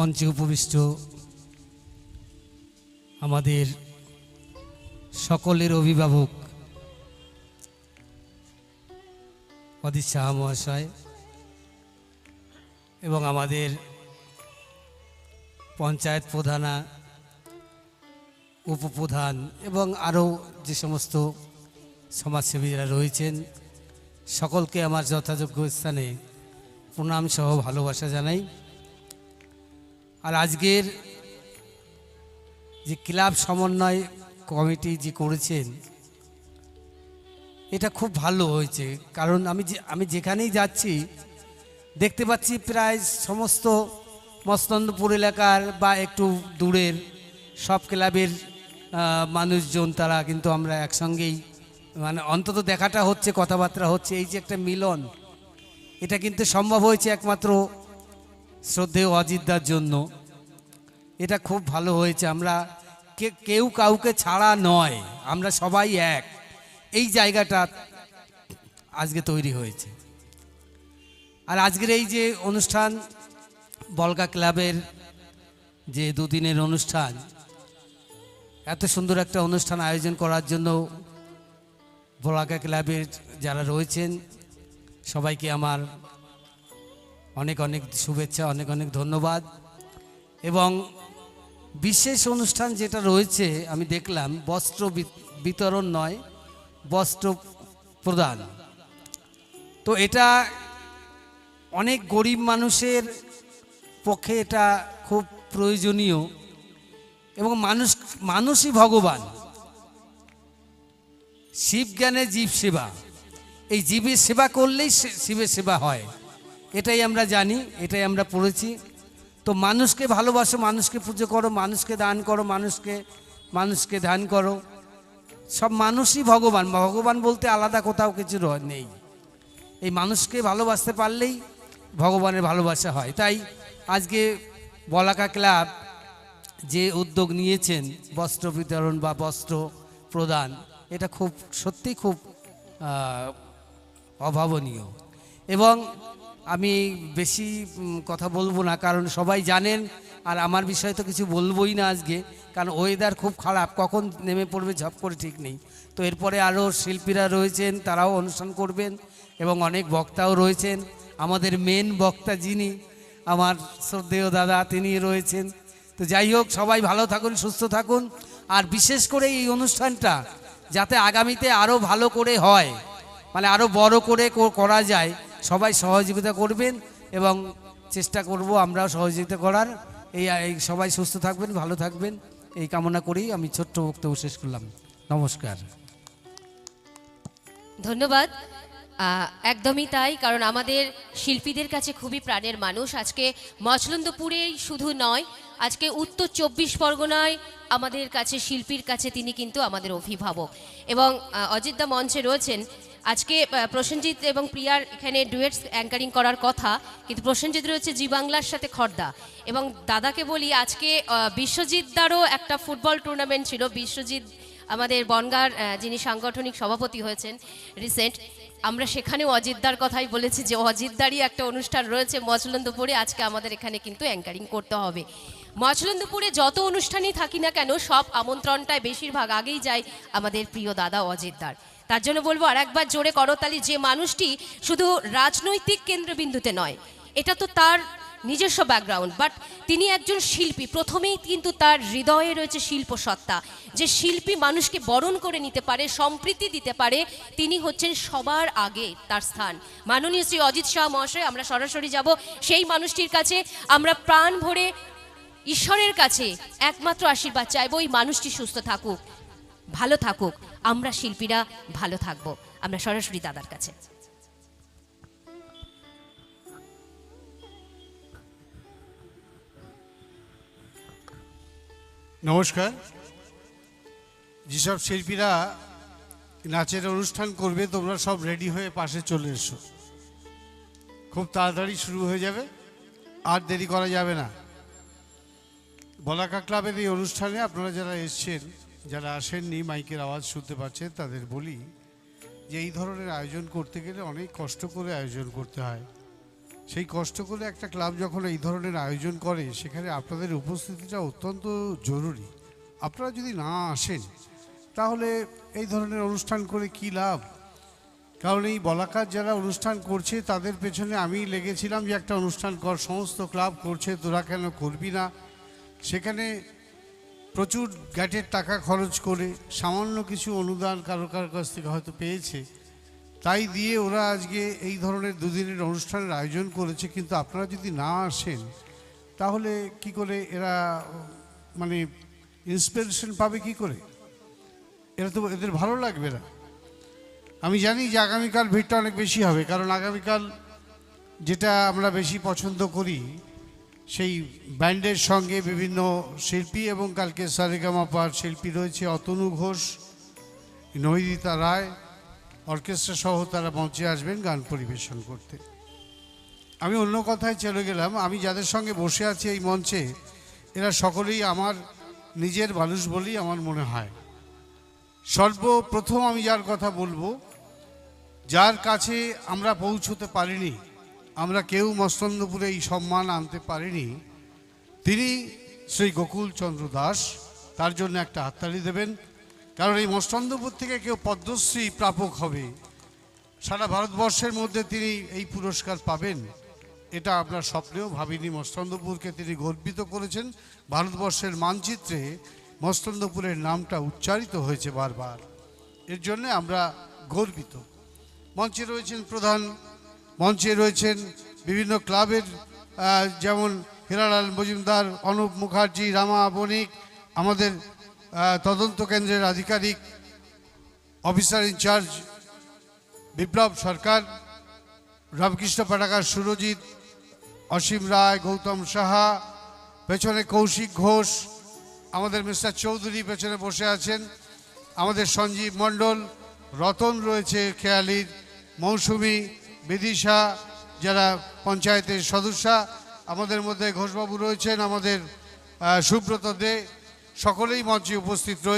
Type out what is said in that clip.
মঞ্চে উপবিষ্ট আমাদের সকলের অভিভাবক অদিত শাহ মহাশয় এবং আমাদের পঞ্চায়েত প্রধানা, উপপ্রধান এবং আরও যে সমস্ত সমাজসেবীরা রয়েছেন, সকলকে আমার যথাযোগ্য স্থানে প্রণাম সহ ভালোবাসা জানাই। আর আজকের যে ক্লাব সমন্বয় কমিটি যে করেছেন, এটা খুব ভালো হয়েছে। কারণ আমি যে, আমি যেখানেই যাচ্ছি, দেখতে পাচ্ছি প্রায় সমস্ত মস্তন্দপুর এলাকার বা একটু দূরের সব ক্লাবের মানুষজন, তারা কিন্তু আমরা একসঙ্গেই মানে অন্তত দেখাটা হচ্ছে, কথাবার্তা হচ্ছে, এই যে একটা মিলন, এটা কিন্তু সম্ভব হয়েছে একমাত্র শ্রদ্ধেয় অজিতদার জন্য। এটা খুব ভালো হয়েছে। আমরা কে, কেউ কাউকে ছাড়া নয়। আমরা সবাই এক। এই জায়গাটা আজকে তৈরি হয়েছে। আর আজকের এই যে অনুষ্ঠান, বলগা ক্লাবের যে দুদিনের অনুষ্ঠান, এত সুন্দর একটা অনুষ্ঠান আয়োজন করার জন্য বলাকা ক্লাবের যারা রয়েছেন, সবাইকে আমার অনেক অনেক শুভেচ্ছা, অনেক অনেক ধন্যবাদ। এবং বিশেষ অনুষ্ঠান যেটা রয়েছে, আমি দেখলাম, বস্ত্র বিতরণ নয়, বস্ত্র প্রদান। তো এটা অনেক গরিব মানুষের পক্ষে এটা খুব প্রয়োজনীয় এবং মানুষ, মানুষই ভগবান। শিব জ্ঞানে জীব সেবা। এই জীবের সেবা করলেই শিবের সেবা হয়। এটাই আমরা জানি, এটাই আমরা পড়েছি। তো মানুষকে ভালোবাসো, মানুষকে পুজো করো, মানুষকে দান করো, মানুষকে মানুষকে ধ্যান করো। সব মানুষই ভগবান ভগবান বলতে আলাদা কোথাও কিছু নেই। এই মানুষকে ভালোবাসতে পারলেই ভগবানের ভালোবাসা হয়। তাই আজকে বলাকা ক্লাব যে উদ্যোগ নিয়েছেন, বস্ত্র বিতরণ বা বস্ত্র প্রদান, এটা খুব সত্যি খুব অভাবনীয়। এবং আমি বেশি কথা বলব না, কারণ সবাই জানেন, আর আমার বিষয়ে তো কিছু বলবোই না আজকে, কারণ ওয়েদার খুব খারাপ, কখন নেমে পড়বে ঝপ করে ঠিক নেই। তো এরপরে আরও শিল্পীরা রয়েছেন, তারাও অনুষ্ঠান করবেন, এবং অনেক বক্তাও রয়েছেন, আমাদের মেন বক্তা যিনি, আমার শ্রদ্ধেয় দাদা তিনি রয়েছেন। তো যাই হোক, সবাই ভালো থাকুন, সুস্থ থাকুন, আর বিশেষ করে এই অনুষ্ঠানটা, যাতে আগামীতে আরও ভালো করে হয় মানে আরও বড় করে করা যায় সবাই সহযোগিতা করবেন এবং চেষ্টা করব আমরাও সহযোগিতা করার। এই সবাই সুস্থ থাকবেন, ভালো থাকবেন। এই কামনা করেই আমি ছোট্ট বক্তব্য শেষ করলাম। নমস্কার। ধন্যবাদ। একদমই তাই, কারণ আমাদের শিল্পীদের কাছে খুবই প্রাণের মানুষ। আজকে মচলন্দপুরেই শুধু নয়, আজকে উত্তর চব্বিশ পরগনায় আমাদের কাছে, শিল্পীর কাছে তিনি কিন্তু আমাদের অভিভাবক। এবং অজিতদা মঞ্চে রয়েছেন আজকে প্রসেনজিৎ এবং প্রিয়ার এখানে ডুয়েটস অ্যাঙ্কারিং করার কথা, কিন্তু প্রসেনজিৎ রয়েছে জি বাংলার সাথে খর্দা। এবং দাদাকে বলি, আজকে বিশ্বজিৎ দারও একটা ফুটবল টুর্নামেন্ট ছিল। বিশ্বজিৎ আমাদের বনগার যিনি সাংগঠনিক সভাপতি হয়েছেন রিসেন্ট আমরা সেখানেও অজিতদার কথাই বলেছি যে অজিতদারই একটা অনুষ্ঠান রয়েছে মচলন্দপুরে। আজকে আমাদের এখানে কিন্তু অ্যাঙ্কারিং করতে হবে। মচলন্দপুরে যত অনুষ্ঠানই থাকি না কেন, সব আমন্ত্রণটায় বেশিরভাগ আগেই যায় আমাদের প্রিয় দাদা অজিতদার। তার জন্য বলব আর একবার জোরে করতালি যে মানুষটি শুধু রাজনৈতিক কেন্দ্রবিন্দুতে নয়, এটা তো তার নিজস্ব ব্যাকগ্রাউন্ড বাট তিনি একজন শিল্পী। প্রথমেই কিন্তু তার হৃদয়ে রয়েছে শিল্প সত্তা। যে শিল্পী মানুষকে বরণ করে নিতে পারে, সম্প্রীতি দিতে পারে, তিনি হচ্ছেন সবার আগে তার স্থান। মাননীয় শ্রী অজিত শাহ মহাশয়, আমরা সরাসরি যাব সেই মানুষটির কাছে। আমরা প্রাণ ভরে ঈশ্বরের কাছে একমাত্র আশীর্বাদ চাইব ওই মানুষটি সুস্থ থাকুক, ভালো থাকুক। আমরা শিল্পীরা ভালো থাকব। আমরা সরাসরি দাদার কাছে। নমস্কার। যেসব শিল্পীরা নাচের অনুষ্ঠান করবে, তোমরা সব রেডি হয়ে পাশে চলে এসো। খুব তাড়াতাড়ি শুরু হয়ে যাবে। আর দেরি করা যাবে না। বলাকা ক্লাবের এই অনুষ্ঠানে আপনারা যারা এসছেন যারা আসেননি, মাইকের আওয়াজ শুনতে পাচ্ছেন তাদের বলি যে এই ধরনের আয়োজন করতে গেলে অনেক কষ্ট করে আয়োজন করতে হয়। সেই কষ্ট করে একটা ক্লাব যখন এই ধরনের আয়োজন করে, সেখানে আপনাদের উপস্থিতিটা অত্যন্ত জরুরি। আপনারা যদি না আসেন, তাহলে এই ধরনের অনুষ্ঠান করে কি লাভ? কারণ এই বলাকার যারা অনুষ্ঠান করছে, তাদের পেছনে আমি লেগেছিলাম যে একটা অনুষ্ঠান কর, সমস্ত ক্লাব করছে, তোরা কেন করবি না? সেখানে প্রচুর গ্যাটের টাকা খরচ করে সামান্য কিছু অনুদান কারও কারও কাছ থেকে হয়তো পেয়েছে। তাই দিয়ে ওরা আজকে এই ধরনের দুদিনের অনুষ্ঠানের আয়োজন করেছে। কিন্তু আপনারা যদি না আসেন, তাহলে কি করে এরা মানে ইন্সপিরেশন পাবে কি করে? এরা তো এদের ভালো লাগবে না। আমি জানি যে আগামীকাল ভিড়টা অনেক বেশি হবে, কারণ আগামীকাল যেটা আমরা বেশি পছন্দ করি সেই ব্যান্ডের সঙ্গে বিভিন্ন শিল্পী এবং কালকে সারেগামাপার শিল্পী রয়েছে অতনু ঘোষ নৈদিতা রায়, অর্কেস্ট্রা সহ তারা মঞ্চে আসবেন গান পরিবেশন করতে। আমি অন্য কথায় চলে গেলাম, আমি যাদের সঙ্গে বসে আছি এই মঞ্চে, এরা সকলেই আমার নিজের মানুষ বলেই আমার মনে হয়। সর্বপ্রথম আমি যার কথা বলব, যার কাছে আমরা পৌঁছতে পারিনি আমরা কেউ মস্তন্দপুরে এই সম্মান আনতে পারিনি। তিনি শ্রী গোকুলচন্দ্র দাস, তার জন্য একটা হাততালি দেবেন। কারণ এই মস্তন্দপুর থেকে কেউ পদ্মশ্রী প্রাপক হবে। সারা ভারতবর্ষের মধ্যে তিনি এই পুরস্কার পাবেন। এটা আপনার স্বপ্নেও ভাবিনি। মস্তন্দপুরকে তিনি গর্বিত করেছেন। ভারতবর্ষের মানচিত্রে মস্তন্দপুরের নামটা উচ্চারিত হয়েছে বারবার। এর জন্য আমরা গর্বিত। মঞ্চে রয়েছেন প্রধান মঞ্চে রয়েছেন বিভিন্ন ক্লাবের যেমন হিরালাল মজুমদার, অনুপ মুখার্জি, রামা বণিক, আমাদের তদন্ত কেন্দ্রের আধিকারিক, officer in charge Biplab Sarkar, Ramkrishna Patakar Surajit, Asim Roy, Gautam Saha, পেছনে কৌশিক ঘোষ, আমাদের মিস্টার চৌধুরী পেছনে বসে আছেন, আমাদের সঞ্জীব মণ্ডল, রতন রয়েছে খেয়ালির, মৌসুমি বিদিশা, যারা পঞ্চায়েতের সদস্যা, আমাদের মধ্যে ঘোষবাবু রয়েছেন, আমাদের সুব্রত দে, সকলেই মঞ্চে উপস্থিত রয়েছে